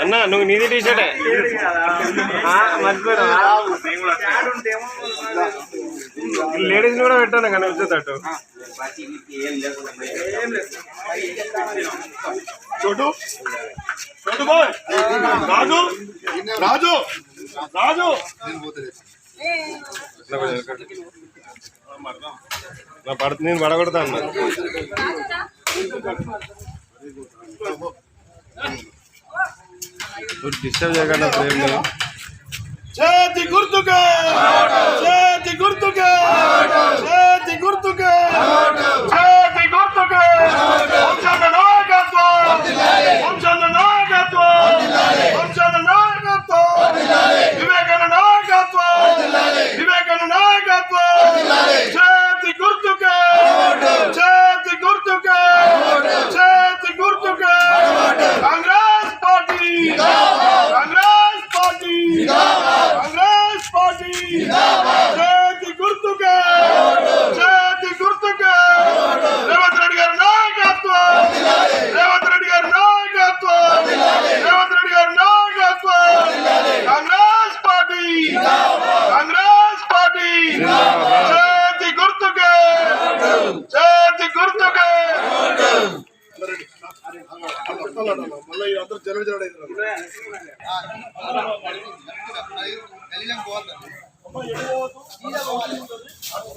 అన్న నువ్వు నీది టీ షర్టే మర్చిపోయినా? లేడీస్ కూడా పెట్టాను కానీ వచ్చేటట్టు ఏం లేదు. చోటు? రాజు రాజు. రాజు. నా పడ నేను పడగొడతా అన్న డిస్టర్బ్ చేయకుండా ప్రేమ్ లేదు. చేతి గుర్తుకే. చేతి గుర్తుకే. చేతి గుర్తుకే. చేతి గుర్తుకే వంశన నాయకత్వం వంశన నాయకత్వం వంశన నాయకత్వం వివేకన నాయకత్వం వివేకన నాయకత్వం చేతి గుర్తుకే చేతి గుర్తుకే చేతి గుర్తుకే Congress party Congress party Congress party చేతి గుర్తుకే చేతి గుర్తుకే రేవంత్ రెడ్డి గారి నాయకత్వం రేవంత్ రెడ్డి గారి నాయకత్వం రేవంత్ రెడ్డి గారి నాయకత్వం కాంగ్రెస్ పార్టీ కాంగ్రెస్ పార్టీ చేతి గుర్తుకే చేతి గుర్తుకే మళ్ళీ అందరూ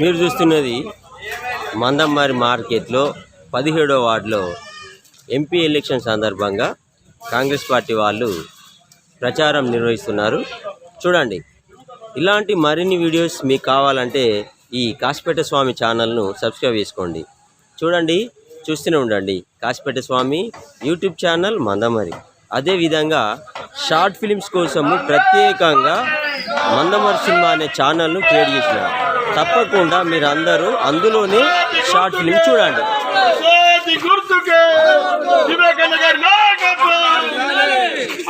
మీరు చూస్తున్నది మందమ్మారి మార్కెట్లో పదిహేడో వార్డులో ఎంపీ ఎలక్షన్ సందర్భంగా కాంగ్రెస్ పార్టీ వాళ్ళు ప్రచారం నిర్వహిస్తున్నారు. చూడండి ఇలాంటి మరిన్ని వీడియోస్ మీకు కావాలంటే ఈ కాసిపేట స్వామి ఛానల్ను సబ్స్క్రైబ్ చేసుకోండి. చూడండి చూస్తూనే ఉండండి. Kasipeta Swamy YouTube channel Mandamarri. అదేవిధంగా షార్ట్ ఫిలిమ్స్ కోసము ప్రత్యేకంగా మందమరి సినిమా అనే ఛానల్ను క్రియేట్ చేసినారు. తప్పకుండా మీరు అందరూ అందులోనే షార్ట్ ఫిలిం చూడండి.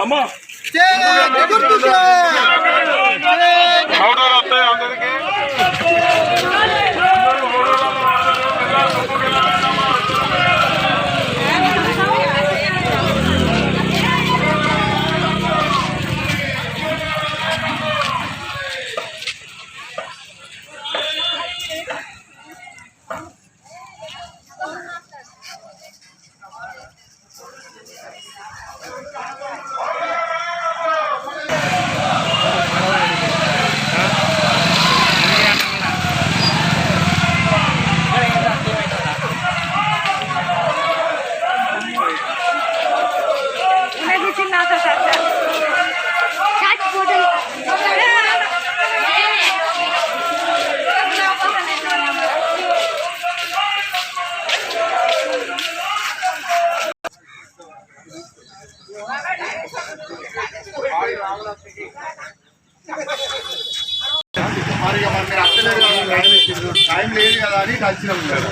అమ్మా. మరి ఇక మీరు అక్కలేదు కదా టైం ఇచ్చింది టైం లేదు కదా అని కలిసినాం కదా